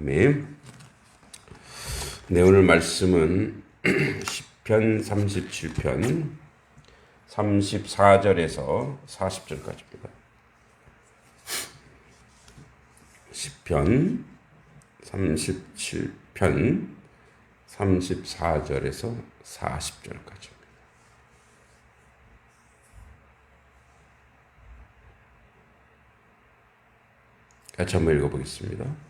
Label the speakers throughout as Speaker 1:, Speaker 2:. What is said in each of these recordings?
Speaker 1: 아멘. 네, 오늘 말씀은 10편 37편 34절에서 40절까지입니다. 10편 37편 34절에서 40절까지입니다. 같이 한번 읽어보겠습니다.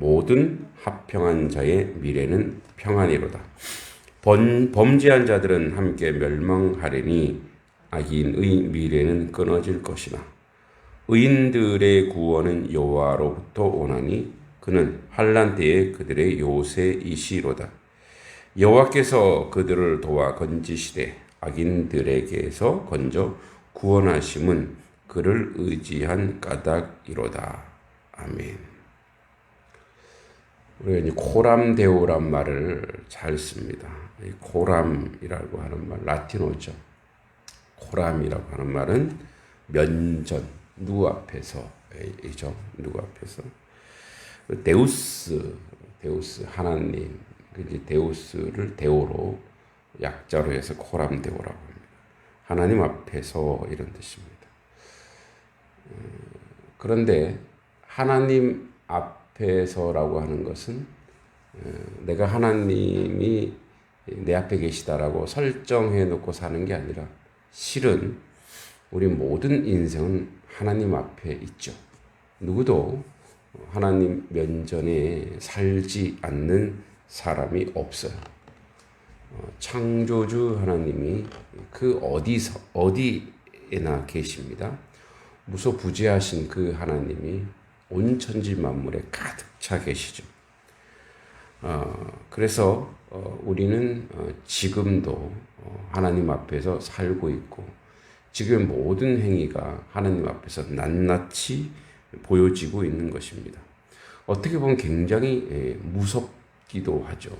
Speaker 1: 모든 합평한 자의 미래는 평안이로다. 번, 범죄한 자들은 함께 멸망하리니 악인의 미래는 끊어질 것이나 의인들의 구원은 여호와로부터 오나니 그는 환란 때에 그들의 요새이시로다. 여호와께서 그들을 도와 건지시되 악인들에게서 건져 구원하심은 그를 의지한 까닭이로다. 아멘. 우리가 이제 코람데오란 말을 잘 씁니다. 이 코람이라고 하는 말 라틴어죠. 코람이라고 하는 말은 면전 누구 앞에서이죠. 누구 앞에서 데우스 데우스 하나님 그 이제 데우스를 데오로 약자로 해서 코람데오라고 합니다. 하나님 앞에서 이런 뜻입니다. 그런데 하나님 앞 에서라고 하는 것은 내가 하나님이 내 앞에 계시다라고 설정해 놓고 사는 게 아니라 실은 우리 모든 인생은 하나님 앞에 있죠. 누구도 하나님 면전에 살지 않는 사람이 없어요. 창조주 하나님이 그 어디서 어디에나 계십니다. 무소부지하신 그 하나님이 온 천지 만물에 가득 차 계시죠. 어, 그래서 어, 우리는 어, 지금도 어, 하나님 앞에서 살고 있고 지금 모든 행위가 하나님 앞에서 낱낱이 보여지고 있는 것입니다. 어떻게 보면 굉장히 예, 무섭기도 하죠.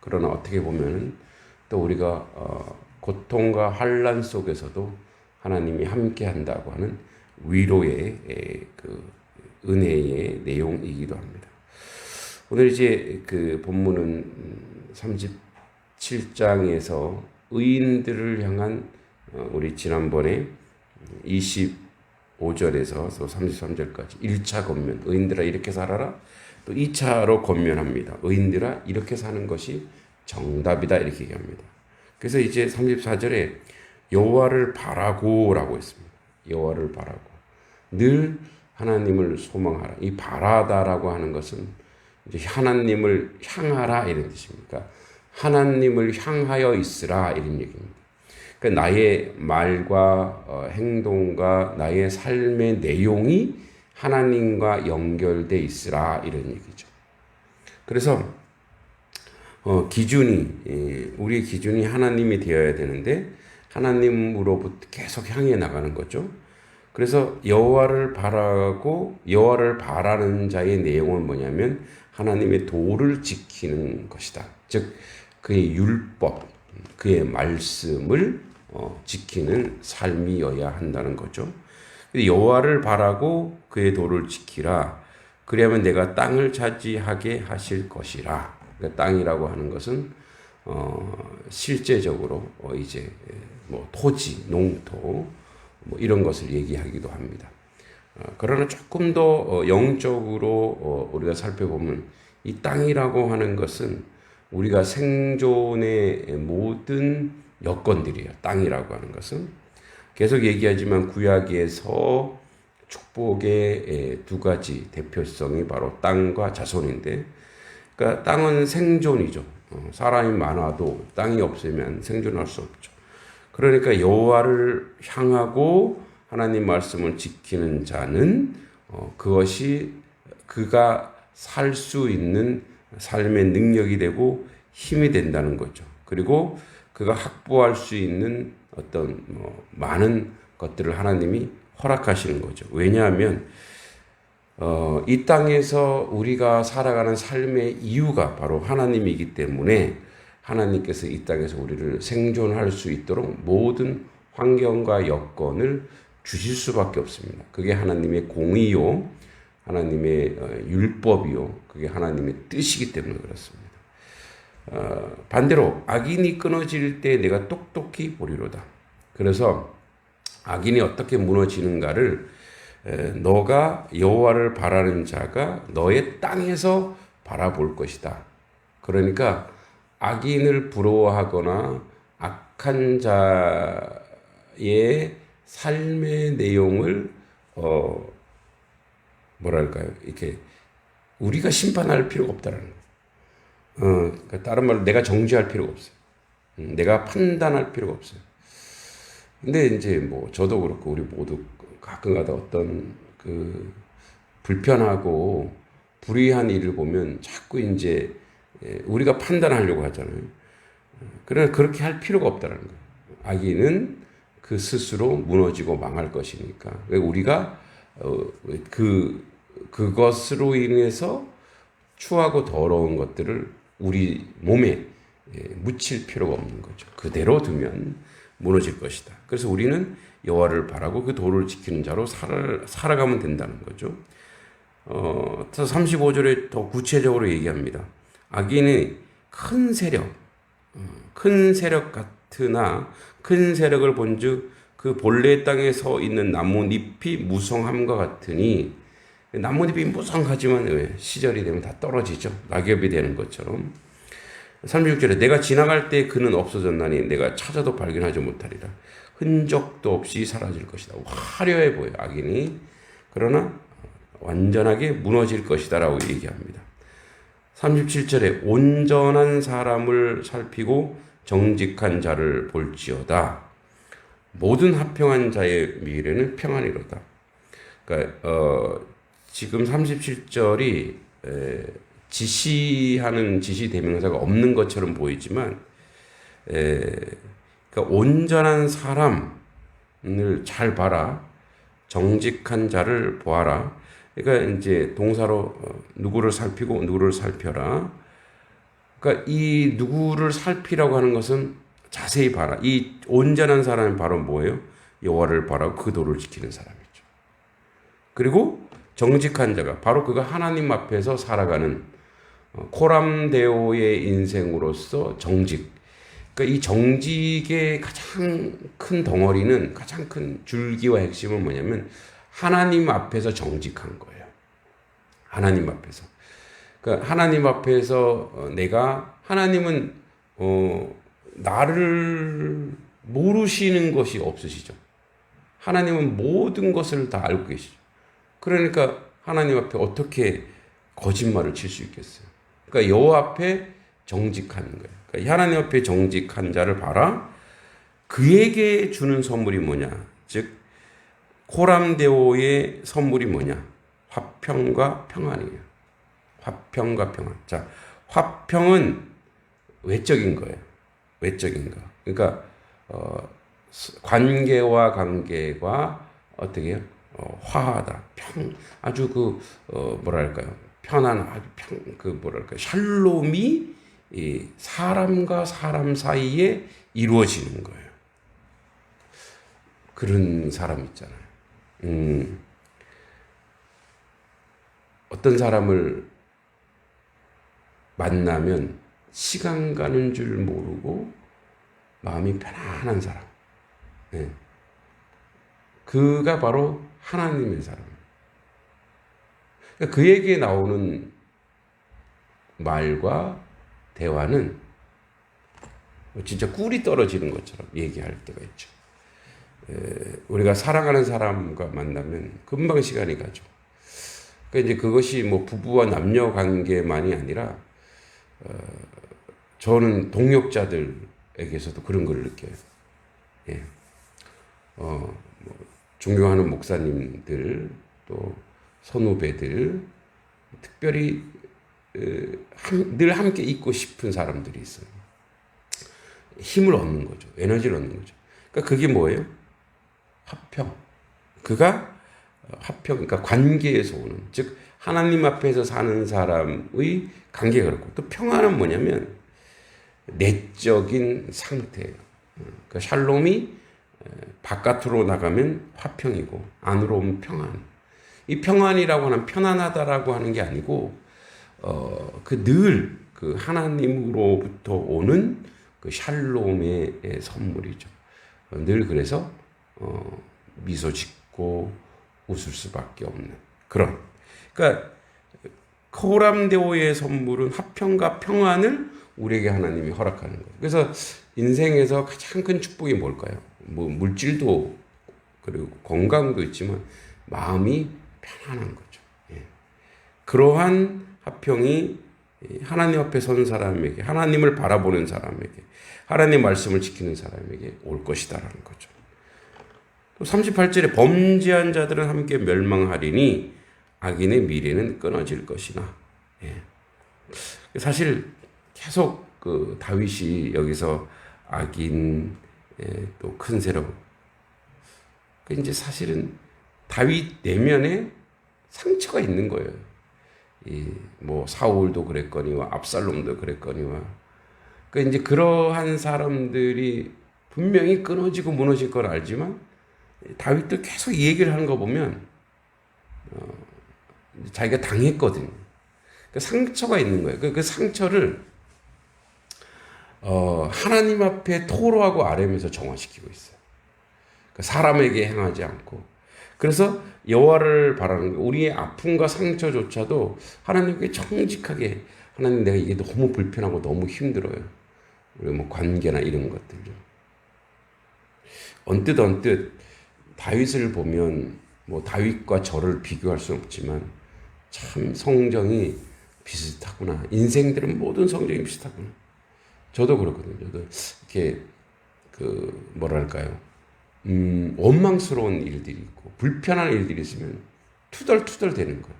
Speaker 1: 그러나 어떻게 보면 또 우리가 어, 고통과 환란 속에서도 하나님이 함께 한다고 하는 위로의 예, 그 은혜의 내용이기도 합니다. 오늘 이제 그 본문은 37장에서 의인들을 향한 어, 우리 지난번에 25절에서 33절까지 1차 권면 의인들아 이렇게 살아라 또 2차로 권면합니다. 의인들아 이렇게 사는 것이 정답이다 이렇게 얘기합니다. 그래서 이제 34절에 여호와를 바라고라고 했습니다. 여호와를 바라고 늘 하나님을 소망하라. 이 바라다라고 하는 것은 하나님을 향하라 이런 뜻입니까? 하나님을 향하여 있으라 이런 얘기입니다. 그러니까 나의 말과 어, 행동과 나의 삶의 내용이 하나님과 연결돼 있으라 이런 얘기죠. 그래서 어, 기준이 예, 우리의 기준이 하나님이 되어야 되는데 하나님으로부터 계속 향해 나가는 거죠. 그래서 여호와를 바라고 여호와를 바라는 자의 내용은 뭐냐면 하나님의 도를 지키는 것이다. 즉 그의 율법, 그의 말씀을 어, 지키는 삶이어야 한다는 거죠. 여호와를 바라고 그의 도를 지키라. 그리하면 내가 땅을 차지하게 하실 것이라. 그러니까 땅이라고 하는 것은 어, 실제적으로 어, 이제 뭐 토지, 농토 뭐 이런 것을 얘기하기도 합니다. 어, 그러나 조금 더 어, 영적으로 어, 우리가 살펴보면 이 땅이라고 하는 것은 우리가 생존의 모든 여건들이에요. 땅이라고 하는 것은 계속 얘기하지만 구약에서 축복의 두 가지 대표성이 바로 땅과 자손인데, 그러니까 땅은 생존이죠. 사람이 많아도 땅이 없으면 생존할 수 없죠. 그러니까 여호와를 향하고 하나님 말씀을 지키는 자는 어, 그것이 그가 살 수 있는 삶의 능력이 되고 힘이 된다는 거죠. 그리고 그가 확보할 수 있는 어떤 뭐 많은 것들을 하나님이 허락하시는 거죠. 왜냐하면 어, 이 땅에서 우리가 살아가는 삶의 이유가 바로 하나님이기 때문에 하나님께서 이 땅에서 우리를 생존할 수 있도록 모든 환경과 여건을 주실 수밖에 없습니다. 그게 하나님의 공의요, 하나님의 어, 율법이요, 그게 하나님의 뜻이기 때문에 그렇습니다. 어, 반대로 악인이 끊어질 때 내가 똑똑히 보리로다. 그래서 악인이 어떻게 무너지는가를 에, 너가 여호와를 바라는 자가 너의 땅에서 바라볼 것이다. 그러니까 악인을 부러워하거나 악한 자의 삶의 내용을 어 뭐랄까요 이렇게 우리가 심판할 필요가 없다라는 거예요. 어, 그러니까 다른 말로 내가 정죄할 필요가 없어요. 음, 내가 판단할 필요가 없어요. 근데 이제 뭐 저도 그렇고 우리 모두 가끔가다 어떤 그 불편하고 불의한 일을 보면 자꾸 이제 예, 우리가 판단하려고 하잖아요. 그러나 그렇게 할 필요가 없다는 거예요. 악인은 그 스스로 무너지고 망할 것이니까. 우리가 어, 그 그것으로 인해서 추하고 더러운 것들을 우리 몸에 예, 묻힐 필요가 없는 거죠. 그대로 두면 무너질 것이다. 그래서 우리는 여호와를 바라고 그 도를 지키는 자로 살아, 살아가면 된다는 거죠. 어, 35절에 더 구체적으로 얘기합니다. 악인이 큰 세력, 어, 큰 세력 같으나 큰 세력을 본즉 그 본래 땅에 서 있는 나뭇잎이 무성함과 같으니 나뭇잎이 무성하지만 왜 시절이 되면 다 떨어지죠. 낙엽이 되는 것처럼. 36절에 내가 지나갈 때 그는 없어졌나니 내가 찾아도 발견하지 못하리라. 흔적도 없이 사라질 것이다. 화려해 보여 악인이. 그러나 완전하게 무너질 것이다라고 얘기합니다. 37절에 온전한 사람을 살피고 정직한 자를 볼지어다. 모든 합평한 자의 미래는 평안이로다. 그러니까 어, 지금 37절이 에, 지시하는 지시 대명사가 없는 것처럼 보이지만 에, 그러니까 온전한 사람을 잘 봐라. 정직한 자를 보아라. 그러니까 이제 동사로 어, 누구를 살피고 누구를 살펴라. 그러니까 이 누구를 살피라고 하는 것은 자세히 봐라. 이 온전한 사람이 바로 뭐예요? 여호와를 바라고 그 도를 지키는 사람이죠. 그리고 정직한 자가 바로 그가 하나님 앞에서 살아가는 어, 코람데오의 인생으로서 정직. 그러니까 이 정직의 가장 큰 덩어리는 가장 큰 줄기와 핵심은 뭐냐면 하나님 앞에서 정직한 거예요. 하나님 앞에서. 그러니까 하나님 앞에서 어, 내가 하나님은 어 나를 모르시는 것이 없으시죠. 하나님은 모든 것을 다 알고 계시죠. 그러니까 하나님 앞에 어떻게 거짓말을 칠 수 있겠어요? 그러니까 여호와 앞에 정직한 거예요. 그러니까 하나님 앞에 정직한 자를 봐라. 그에게 주는 선물이 뭐냐? 즉 코람데오의 선물이 뭐냐? 화평과 평안이에요. 화평과 평안. 자, 화평은 외적인 거예요. 외적인 거. 그러니까 어, 관계와 관계가 어떻게 해요? 어, 화하다. 평 아주 그 어, 뭐랄까요? 편안 아주 평그 뭐랄까 샬롬이 이 사람과 사람 사이에 이루어지는 거예요. 그런 사람 있잖아요. 음, 어떤 사람을 만나면 시간 가는 줄 모르고 마음이 편안한 사람. 네. 그가 바로 하나님의 사람. 그러니까 그에게 나오는 말과 대화는 진짜 꿀이 떨어지는 것처럼 얘기할 때가 있죠. 우리가 사랑하는 사람과 만나면 금방 시간이 가죠. 그러니까 이제 그것이 뭐 부부와 남녀 관계만이 아니라 어, 저는 동역자들에게서도 그런 걸 느껴요. 예. 어, 뭐 존경하는 목사님들 또 선후배들 특별히 늘 함께 있고 싶은 사람들이 있어요. 힘을 얻는 거죠. 에너지를 얻는 거죠. 그러니까 그게 뭐예요? 화평. 그가 화평, 그러니까 관계에서 오는, 즉, 하나님 앞에서 사는 사람의 관계가 그렇고, 또 평안은 뭐냐면, 내적인 상태예요. 그 샬롬이 바깥으로 나가면 화평이고, 안으로 오면 평안. 이 평안이라고 하는 편안하다라고 하는 게 아니고, 어, 그 늘 그 하나님으로부터 오는 그 샬롬의 선물이죠. 어, 늘 그래서 어, 미소 짓고 웃을 수밖에 없는 그런. 그러니까 코람데오의 선물은 화평과 평안을 우리에게 하나님이 허락하는 거예요. 그래서 인생에서 가장 큰 축복이 뭘까요? 뭐 물질도 그리고 건강도 있지만 마음이 편안한 거죠. 예. 그러한 화평이 하나님 앞에 선 사람에게, 하나님을 바라보는 사람에게, 하나님 말씀을 지키는 사람에게 올 것이다라는 거죠. 또 38절에 범죄한 자들은 함께 멸망하리니 악인의 미래는 끊어질 것이나. 예. 사실 계속 그 다윗이 여기서 악인 예, 또큰 세력 그 이제 사실은 다윗 내면에 상처가 있는 거예요. 이 뭐 사울도 그랬거니와 압살롬도 그랬거니와 그 이제 그러한 사람들이 분명히 끊어지고 무너질 걸 알지만 다윗도 계속 이 얘기를 하는 거 보면 어, 자기가 당했거든요. 그 상처가 있는 거예요. 그, 그 상처를 어, 하나님 앞에 토로하고 아뢰면서 정화시키고 있어요. 그 사람에게 행하지 않고 그래서 여호와를 바라는 거 우리의 아픔과 상처조차도 하나님께 정직하게 하나님 내가 이게 너무 불편하고 너무 힘들어요. 우리 뭐 관계나 이런 것들요. 언뜻 언뜻 다윗을 보면 뭐 다윗과 저를 비교할 수 없지만 참 성정이 비슷하구나. 인생들은 모든 성정이 비슷하구나. 저도 그렇거든요. 저도 이렇게 그 뭐랄까요. 음, 원망스러운 일들이 있고 불편한 일들이 있으면 투덜투덜 되는 거예요.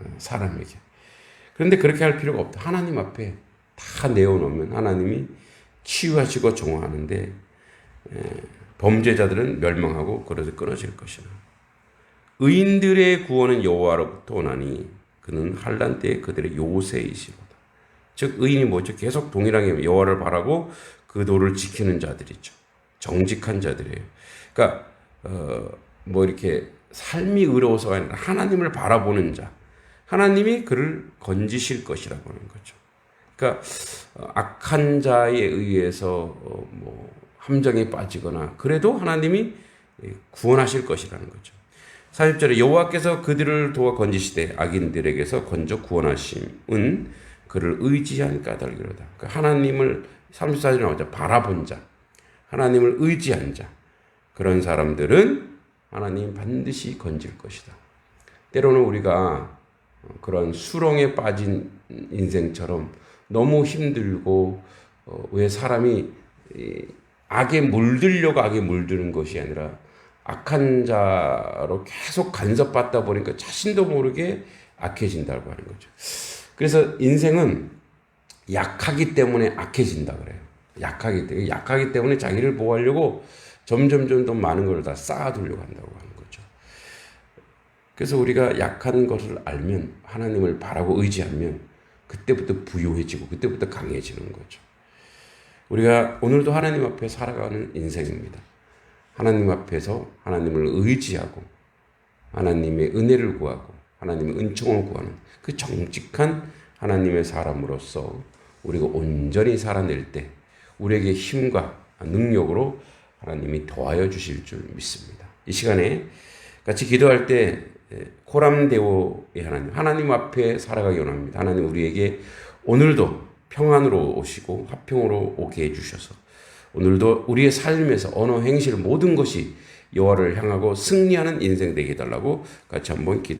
Speaker 1: 어, 사람에게. 그런데 그렇게 할 필요가 없다. 하나님 앞에 다 내어놓으면 하나님이 치유하시고 정화하는데 에, 범죄자들은 멸망하고 그래서 끊어질 것이나 의인들의 구원은 여호와로부터 오나니 그는 환란 때에 그들의 요새이시로다. 즉 의인이 뭐죠? 계속 동일하게 여호와를 바라고 그 도를 지키는 자들이죠. 정직한 자들이에요. 그러니까 어, 뭐 이렇게 삶이 의로워서가 아니라 하나님을 바라보는 자, 하나님이 그를 건지실 것이라고 하는 거죠. 그러니까 어, 악한 자에 의해서 어, 뭐 함정에 빠지거나 그래도 하나님이 구원하실 것이라는 거죠. 40절에 여호와께서 그들을 도와 건지시되 악인들에게서 건져 구원하심은 그를 의지한 까닭이로다. 그러니까 하나님을 34절에 나오죠. 바라본 자. 하나님을 의지한 자. 그런 사람들은 하나님 반드시 건질 것이다. 때로는 우리가 그런 수렁에 빠진 인생처럼 너무 힘들고 어, 왜 사람이 악에 물들려고 악에 물드는 것이 아니라 악한 자로 계속 간섭받다 보니까 자신도 모르게 악해진다고 하는 거죠. 그래서 인생은 약하기 때문에 악해진다 그래요. 약하기 때문에 약하기 때문에 자기를 보호하려고 점점 점 더 많은 걸 다 쌓아두려고 한다고 하는 거죠. 그래서 우리가 약한 것을 알면 하나님을 바라고 의지하면 그때부터 부유해지고 그때부터 강해지는 거죠. 우리가 오늘도 하나님 앞에 살아가는 인생입니다. 하나님 앞에서 하나님을 의지하고 하나님의 은혜를 구하고 하나님의 은총을 구하는 그 정직한 하나님의 사람으로서 우리가 온전히 살아낼 때 우리에게 힘과 능력으로 하나님이 도와여 주실 줄 믿습니다. 이 시간에 같이 기도할 때 코람데오의 하나님, 하나님 앞에 살아가기 원합니다. 하나님 우리에게 오늘도 평안으로 오시고 화평으로 오게 해주셔서 오늘도 우리의 삶에서 언어 행실 모든 것이 여호와를 향하고 승리하는 인생 되게 해달라고 같이 한번 기.